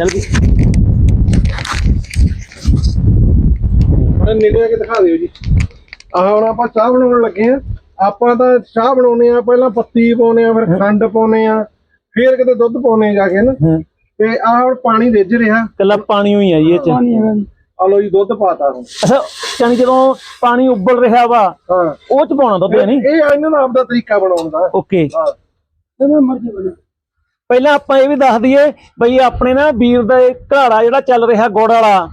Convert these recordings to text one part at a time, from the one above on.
ਚੱਲ ਵੀ ਬੜਾ ਨੇੜੇ ਆ ਕੇ ਦਿਖਾ ਦਿਓ ਜੀ। ਆਹ ਹੁਣ ਆਪਾਂ ਚਾਹ ਬਣਾਉਣ ਲੱਗੇ ਆ ਆਪਾਂ ਤਾਂ ਚਾਹ ਬਣਾਉਨੇ ਆ ਪਹਿਲਾਂ ਪੱਤੀ ਪਾਉਨੇ ਆ ਫਿਰ ਖੰਡ ਪਾਉਨੇ ਆ ਫਿਰ ਕਿਤੇ ਦੁੱਧ ਪਾਉਨੇ ਜਾ ਕੇ ਨਾ। ਤੇ ਆਹ ਹੁਣ ਪਾਣੀ ਰਿੱਝ ਰਿਹਾ। ਕੱਲਾ ਪਾਣੀ ਹੋਈ ਆ ਜੀ ਇਹ ਚ। ਆ ਲੋ ਜੀ ਦੁੱਧ ਪਾਤਾ ਹੁਣ। ਅੱਛਾ ਯਾਨੀ ਜਦੋਂ ਪਾਣੀ ਉਬਲ ਰਿਹਾ ਵਾ ਹਾਂ। ਉਹ ਚ ਪਾਉਣਾ ਦੁੱਧ ਨਹੀਂ ਇਹ ਇਹਨਾਂ ਦਾ ਆਪਦਾ ਤਰੀਕਾ ਬਣਾਉਣ ਦਾ। ਓਕੇ। ਹਾਂ। ਜਿਵੇਂ ਮਰਜ਼ੀ ਬਣੇ। ਪਹਿਲਾਂ ਆਪਾਂ ਇਹ ਵੀ ਦੱਸ ਦਈਏ ਬਈ ਆਪਣੇ ਨਾ ਵੀਰ ਦਾ ਇਹ ਘਰਾੜਾ ਜਿਹੜਾ ਚੱਲ ਰਿਹਾ ਗੁੜ ਵਾਲਾ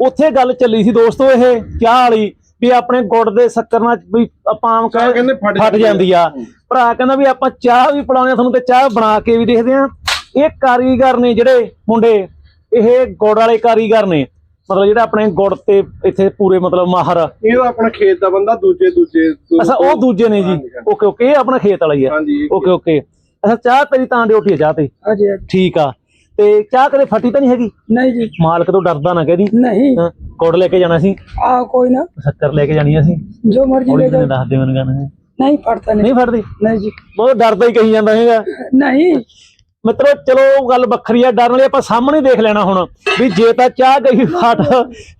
ਉੱਥੇ ਗੱਲ ਚੱਲੀ ਸੀ ਦੋਸਤੋ ਇਹ ਚਾਹ ਵਾਲੀ ਵੀ ਆਪਣੇ ਗੁੜ ਦੇ ਸ਼ੱਕਰ ਨਾਲ ਵੀ ਆਪਾਂ ਆਮ ਕਹਿੰਦੇ ਫਟ ਜਾਂਦੀ ਆ। ਭਰਾ ਕਹਿੰਦਾ ਵੀ ਆਪਾਂ ਚਾਹ ਵੀ ਪਿਲਾਉਂਦੇ ਆ ਤੁਹਾਨੂੰ ਤੇ ਚਾਹ ਬਣਾ ਕੇ ਵੀ ਦੇਖਦੇ ਆ। ਇਹ ਕਾਰੀਗਰ ਨੇ ਜਿਹੜੇ ਮੁੰਡੇ ਇਹ ਗੁੜ ਵਾਲੇ ਕਾਰੀਗਰ ਨੇ ਮਤਲਬ ਜਿਹੜਾ ਆਪਣੇ ਗੁੜ ਤੇ ਇੱਥੇ ਪੂਰੇ ਮਤਲਬ ਮਾਹਰ ਇਹ ਆਪਣਾ ਖੇਤ ਦਾ ਬੰਦਾ ਦੂਜੇ ਦੂਜੇ ਅੱਛਾ ਉਹ ਦੂਜੇ ਨੇ ਜੀ। ਓਕੇ ਓਕੇ ਇਹ ਆਪਣਾ ਖੇਤ ਵਾਲਾ ਹੀ ਆ। Okay okay. ਅੱਛਾ ਚਾਹ ਤੇਰੀ ਤਾਂ ਡਿਊਟੀ ਹੈ ਚਾਹ ਤੇ। ਹਾਂਜੀ ਠੀਕ ਆ। ਤੇ ਚਾਹ ਕਦੇ ਫਟੀ ਤਾਂ ਨਹੀਂ ਹੈਗੀ? ਨਹੀਂ ਜੀ। ਮਾਲਕ ਤੋਂ ਡਰਦਾ ਨਾ ਕਹਦੀ ਨਹੀਂ। ਗੁੜ ਲੈ ਕੇ ਜਾਣਾ ਸੀ। ਆ ਕੋਈ ਨਾ। ਸ਼ੱਕਰ ਲੈ ਕੇ ਜਾਣੀ ਆ ਜੋ ਮਰਜ਼ੀ ਹੌਲੀ ਲੈ ਜਿਹੀ ਜਾਓ। ਦੱਸ ਦੇ ਮੈਨੂੰ ਗਾਣਾ ਨਹੀਂ ਪੜਤਾ ਨਹੀਂ। ਨਹੀਂ ਫੜਦੀ? ਨਹੀਂ ਜੀ। ਬਹੁਤ ਡਰਦਾ ਹੀ ਕਹੀ ਜਾਂਦਾ ਹੈਗਾ। ਨਹੀਂ। ਮਿੱਤਰੋ ਚਲੋ ਉਹ ਗੱਲ ਵੱਖਰੀ ਆ। ਡਰਨ ਵਾਲੀ ਆਪਾਂ ਸਾਹਮਣੇ ਦੇਖ ਲੈਣਾ ਹੁਣ। ਵੀ ਜੇ ਤਾਂ ਚਾਹ ਗਈ ਫਟ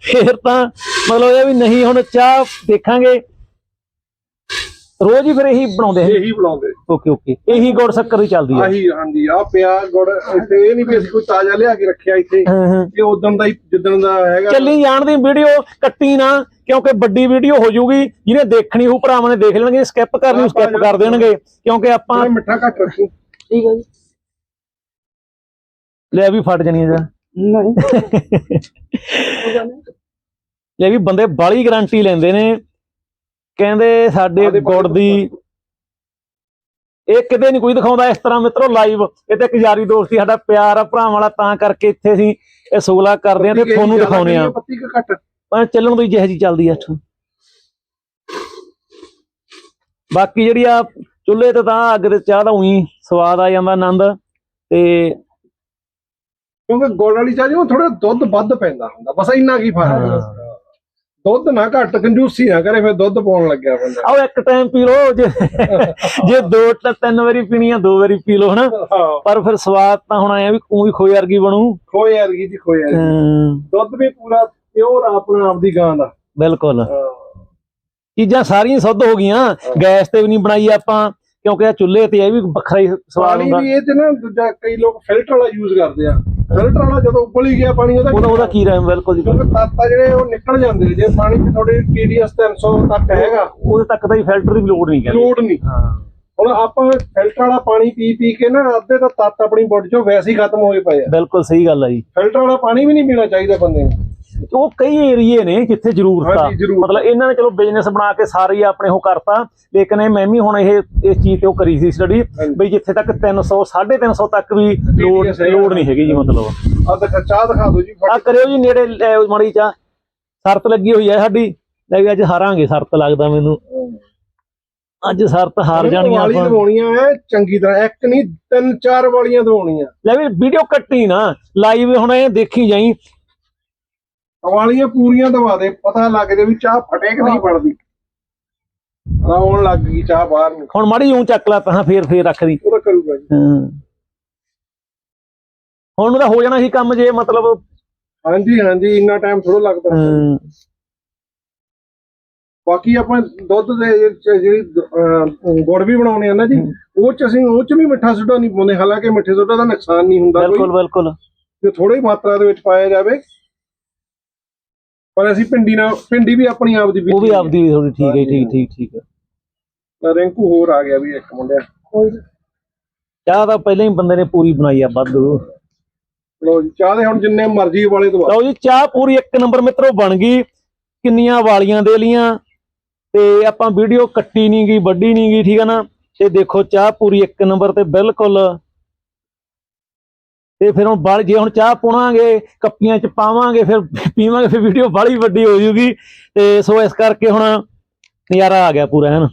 ਫੇਰ ਤਾਂ ਮਤਲਬ ਇਹ ਵੀ ਨਹੀਂ ਹੁਣ ਚਾਹ ਦੇਖਾਂਗੇ। ਰੋਜ਼ ਹੀ ਫਿਰ ਇਹੀ ਬਣਾਉਂਦੇ ਹੈ ਇਹੀ ਬਣਾਉਂਦੇ। Okay okay. ਇਹੀ ਗੁੜ ਸ਼ੱਕਰ ਹੀ ਚੱਲਦੀ ਆ ਆਹੀ ਹਾਂਜੀ ਆ ਪਿਆ ਗੁੜ ਇੱਥੇ ਇਹ ਨਹੀਂ ਵੀ ਅਸੀਂ ਕੋਈ ਤਾਜ਼ਾ ਲਿਆ ਕੇ ਰੱਖਿਆ ਇੱਥੇ। ਹਾਂ ਹਾਂ। ਇਹ ਉਦੋਂ ਦਾ ਹੀ ਜਿੱਦਣ ਦਾ ਹੈਗਾ। ਚੱਲੀ ਜਾਣ ਦੀ ਵੀਡੀਓ ਕੱਟੀ ਨਾ ਕਿਉਂਕਿ ਵੱਡੀ ਵੀਡੀਓ ਹੋ ਜਾਊਗੀ ਜਿਹਨੇ ਦੇਖਣੀ ਹੋ ਭਰਾਵਾਂ ਨੇ ਦੇਖ ਲੈਣਗੇ ਸਕਿਪ ਕਰਨੀ ਸਕਿਪ ਕਰ ਦੇਣਗੇ। ਕਿਉਂਕਿ ਆਪਾਂ ਮਿੱਠਾ ਘੱਟ ਰੱਖੀ। ਠੀਕ ਹੈ ਜੀ। ਲੈ ਵੀ ਫਟ ਜਾਣੀ ਜਾ ਨਹੀਂ। ਲੈ ਵੀ ਬੰਦੇ ਬਾਲੀ ਗਾਰੰਟੀ ਲੈਂਦੇ ਨੇ। ਕਹਿੰਦੇ ਸਾਡੇ ਗੁੜ ਦੀ ਇਹ ਕਿਤੇ ਨਹੀਂ ਕੋਈ ਦਿਖਾਉਂਦਾ ਇਸ ਤਰ੍ਹਾਂ ਮਿੱਤਰੋ ਲਾਈਵ ਇਹ ਤੇ ਇੱਕ ਯਾਰੀ ਦੋਸਤੀ ਸਾਡਾ ਪਿਆਰ ਆ ਭਰਾਵਾਂ ਵਾਲਾ ਤਾਂ ਕਰਕੇ ਇੱਥੇ ਅਸੀਂ ਇਹ ਸੋਗਲਾ ਕਰਦੇ ਆ ਤੇ ਤੁਹਾਨੂੰ ਦਿਖਾਉਨੇ ਆ? ਪੱਤੀ ਕੁ ਘੱਟ? ਪਰ ਚੱਲਣ ਦੀ ਜਿਹੇ ਜੀ ਚੱਲਦੀ ਆ ਇੱਥੋਂ। ਬਾਕੀ ਜਿਹੜੀ ਆ ਚੁੱਲ੍ਹੇ ਤੇ ਤਾਂ ਅੱਗ ਤੇ ਚਾਹ ਦਾ ਉਹੀ ਸਵਾਦ ਆ ਜਾਂਦਾ ਆਨੰਦ ਤੇ ਕਿਉਂਕਿ ਗੁੜ ਵਾਲੀ ਚਾਹ ਜੀ ਉਹ ਥੋੜਾ ਦੁੱਧ ਵੱਧ ਪੈਂਦਾ ਹੁੰਦਾ ਬਸ ਇੰਨਾ ਕੀ ਫ਼ਰਕ ਹੈ। ਦੁੱਧ ਨਾ ਘੱਟ ਕੰਜੂਸੀ ਨਾ ਕਰੇ ਫਿਰ ਦੁੱਧ ਪਾਉਣ ਲੱਗਿਆ ਬੰਦਾ। ਆਓ ਇੱਕ ਟਾਈਮ ਪੀ ਲਓ ਜੇ ਜੇ ਦੋ ਤੇ ਤਿੰਨ ਵਾਰੀ ਪੀਣੀ ਆ ਦੋ ਵਾਰੀ ਪੀ ਲਓ ਹਨਾ? ਪਰ ਫਿਰ ਸਵਾਦ ਤਾਂ ਹੁਣ ਆਇਆ ਵੀ ਵੀ ਖੋਏ ਵਰਗੀ ਬਣੂ। ਖੋਏ ਵਰਗੀ ਜੀ ਖੋਏ ਵਰਗੀ। ਦੁੱਧ ਵੀ ਪੂਰਾ ਪਿਓਰ ਆਪਣਾ ਆਪਦੀ ਗਾਂ ਦਾ। ਬਿਲਕੁਲ। ਚੀਜ਼ਾਂ ਸਾਰੀਆਂ ਸੁੱਧ ਹੋ ਗਈਆਂ। ਗੈਸ ਤੇ ਵੀ ਨਹੀਂ ਬਣਾਈ ਆਪਾਂ ਕਿਉਂਕਿ ਆ ਚੁੱਲ੍ਹੇ ਤੇ ਇਹ ਵੀ ਵੱਖਰਾ ਹੀ ਸਵਾਦ ਪਾਣੀ ਹੁੰਦਾ। ਵੀ ਇਹ ਚ ਨਾ ਦੂਜਾ ਕਈ ਲੋਕ ਫਿਲਟਰ ਵਾਲਾ ਯੂਜ਼ ਕਰਦੇ ਆ। ਫਿਲਟਰ ਵਾਲਾ ਜਦੋਂ ਉਬਲ ਹੀ ਗਿਆ ਪਾਣੀ ਉਹਦਾ ਉਹਦਾ ਉਹਦਾ ਕੀ ਰਹਿ ਬਿਲਕੁਲ ਜੀ। ਕਿਉਂਕਿ ਤੱਤ ਆ ਜਿਹੜੇ ਉਹ ਨਿਕਲ ਜਾਂਦੇ ਜੇ ਪਾਣੀ ਚ ਥੋੜੇ TDS 300 ਤੱਕ ਹੈਗਾ। ਉਹਦੇ ਤੱਕ ਤਾਂ ਹੀ ਫਿਲਟਰ ਦੀ ਲੋੜ ਨਹੀਂ ਕਹਿੰਦੇ। ਲੋਡ ਨਹੀਂ। ਹਾਂ। ਹੁਣ ਆਪਾਂ ਫਿਲਟਰ ਵਾਲਾ ਪਾਣੀ ਪੀ ਪੀ ਕੇ ਨਾ ਅੱਧੇ ਤਾਂ ਤੱਤ ਆਪਣੀ ਬੋਡੀ ਚੋਂ ਵੈਸੇ ਹੀ ਖਤਮ ਹੋਏ ਪਏ ਆ। ਬਿਲਕੁਲ ਸਹੀ ਗੱਲ ਆ ਜੀ। ਫਿਲਟਰ ਵਾਲਾ ਪਾਣੀ ਵੀ ਨਹੀਂ ਪੀਣਾ ਚਾਹੀਦਾ ਬੰਦੇ ਨੂੰ। ਉਹ ਕਈ ਏਰੀਏ ਨੇ ਜਿੱਥੇ ਜ਼ਰੂਰਤ ਆ। ਮਤਲਬ ਇਹਨਾਂ ਨੇ ਚਲੋ ਬਿਜ਼ਨਸ ਬਣਾ ਕੇ ਸਾਰੇ ਹੀ ਆਪਣੇ ਉਹ ਕਰਤਾ। ਲੇਕਿਨ ਇਹ ਮੈਂ ਵੀ ਹੁਣ ਇਹ ਇਸ ਚੀਜ਼ ਤੇ ਉਹ ਕਰੀ ਸੀ ਸਟੱਡੀ। ਬਈ ਜਿੱਥੇ ਤੱਕ 300 350 ਤੱਕ ਵੀ ਲੋਡ। ਲੋਡ ਨਹੀਂ ਹੈਗੀ ਜੀ ਮਤਲਬ। ਆ ਤਾਂ ਚਾਹ ਦਿਖਾ ਦਿਓ ਜੀ ਆ ਕਰਿਓ ਜੀ ਨੇੜੇ ਮਾੜੀ ਚਾ ਸ਼ਰਤ ਲੱਗੀ ਹੋਈ ਹੈ ਸਾਡੀ। ਲੈ ਵੀ ਅੱਜ ਹਾਰਾਂਗੇ ਸ਼ਰਤ ਲੱਗਦਾ ਮੈਨੂੰ। ਅੱਜ ਸ਼ਰਤ ਹਾਰ ਜਾਣੀਆਂ ਆਪਾਂ। ਦਵਾਉਣੀਆਂ ਐ ਚੰਗੀ ਤਰ੍ਹਾਂ। ਇੱਕ ਨਹੀਂ ਤਿੰਨ ਚਾਰ ਵਾਲੀਆਂ ਦਵਾਉਣੀਆਂ। ਲੈ ਵੀ ਵੀਡੀਓ ਕੱਟੀ ਨਾ। ਲਾਈਵ ਹੁਣ ਇਹ ਦੇਖੀ ਜਾਈ। ਵਾਲੀਆਂ ਪੂਰੀਆਂ ਦਵਾ ਦੇ ਪਤਾ ਲੱਗ ਜੇ ਵੀ ਚਾਹ ਫਟੇ ਕਿ ਨਹੀਂ ਫਟਦੀ ਆਉਣ ਲੱਗ ਗਈ ਚਾਹ ਬਾਹਰ ਨੂੰ। ਹੁਣ ਮਾੜੀ ਉਂ ਚੱਕ ਲਾ ਤਾਂ ਫੇਰ ਫੇਰ ਰੱਖ ਦੀ ਉਹ ਤਾਂ ਕਰੂਗਾ ਜੀ। ਹਾਂ। ਹੁਣ ਉਹਦਾ ਹੋ ਜਾਣਾ ਸੀ ਕੰਮ ਜੇ ਮਤਲਬ ਹਾਂਜੀ ਹਾਂਜੀ ਇੰਨਾ ਟਾਈਮ ਥੋੜਾ ਲੱਗਦਾ। ਹਾਂ, ਬਾਕੀ ਆਪਾਂ ਦੁੱਧ ਦੇ ਜਿਹੜੀ ਅਹ, ਗੁੜ ਵੀ ਬਣਾਉਣੇ ਆ ਨਾ ਜੀ ਉਹ ਚ ਅਸੀਂ ਉਹ ਚ ਵੀ ਮਿੱਠਾ ਸੋਡਾ ਨਹੀਂ ਪਾਉਂਦੇ। ਹਾਲਾਂਕਿ ਮਿੱਠੇ ਸੋਡਾ ਦਾ ਨੁਕਸਾਨ ਨਹੀਂ ਹੁੰਦਾ ਕੋਈ। ਬਿਲਕੁਲ ਬਿਲਕੁਲ। ਜੇ ਥੋੜੀ ਮਾਤਰਾ ਦੇ ਵਿੱਚ ਪਾਇਆ ਜਾਵੇ। ਪਰ ਅਸੀਂ ਪਿੰਡੀ ਨਾਲ ਪਿੰਡੀ ਵੀ ਆਪਣੀ ਆਪ ਦੀ ਉਹ ਵੀ ਆਪਦੀ ਥੋੜੀ ਠੀਕ ਹੈ ਠੀਕ ਠੀਕ ਠੀਕ। ਹੈ ਰਿੰਕੂ ਹੋਰ ਆ ਗਿਆ ਵੀ ਇੱਕ ਮੁੰਡਿਆ। ਕੋਈ ਚਾਹ ਤਾਂ ਪਹਿਲਾਂ ਹੀ ਬੰਦੇ ਨੇ ਪੂਰੀ ਬਣਾਈ ਆ ਵਾਧੂ। ਲੋ ਜੀ ਚਾਹ ਦੇ ਹੁਣ ਜਿੰਨੇ ਮਰਜ਼ੀ ਵਾਲੇ ਦਵਾ ਲਓ ਜੀ ਚਾਹ ਪੂਰੀ ਇੱਕ ਨੰਬਰ ਮਿੱਤਰੋ ਬਣ ਗਈ। ਕਿੰਨੀਆਂ ਵਾਲੀਆਂ ਦੇ ਲੀਆਂ ਤੇ ਆਪਾਂ ਵੀਡੀਓ ਕੱਟੀ ਨਹੀਂ ਗਈ ਵੱਡੀ ਨਹੀਂ ਗਈ ਠੀਕ ਹੈ ਨਾ? ਤੇ ਦੇਖੋ ਚਾਹ ਪੂਰੀ ਇੱਕ ਨੰਬਰ ਤੇ ਬਿਲਕੁਲ ਤੇ ਫਿਰ ਹੁਣ ਬਲ ਜੇ ਹੁਣ ਚਾਹ ਪੁਣਾਂਗੇ, ਕੱਪੀਆਂ ਚ ਪਾਵਾਂਗੇ, ਫਿਰ ਪੀਵਾਂਗੇ, ਫਿਰ ਵੀਡੀਓ ਬਾਲੀ ਵੱਡੀ ਹੋ ਜੂਗੀ। ਤੇ ਸੋ ਇਸ ਕਰਕੇ ਹੁਣ ਨਜ਼ਾਰਾ ਆ ਗਿਆ ਪੂਰਾ, ਹੈ ਨਾ?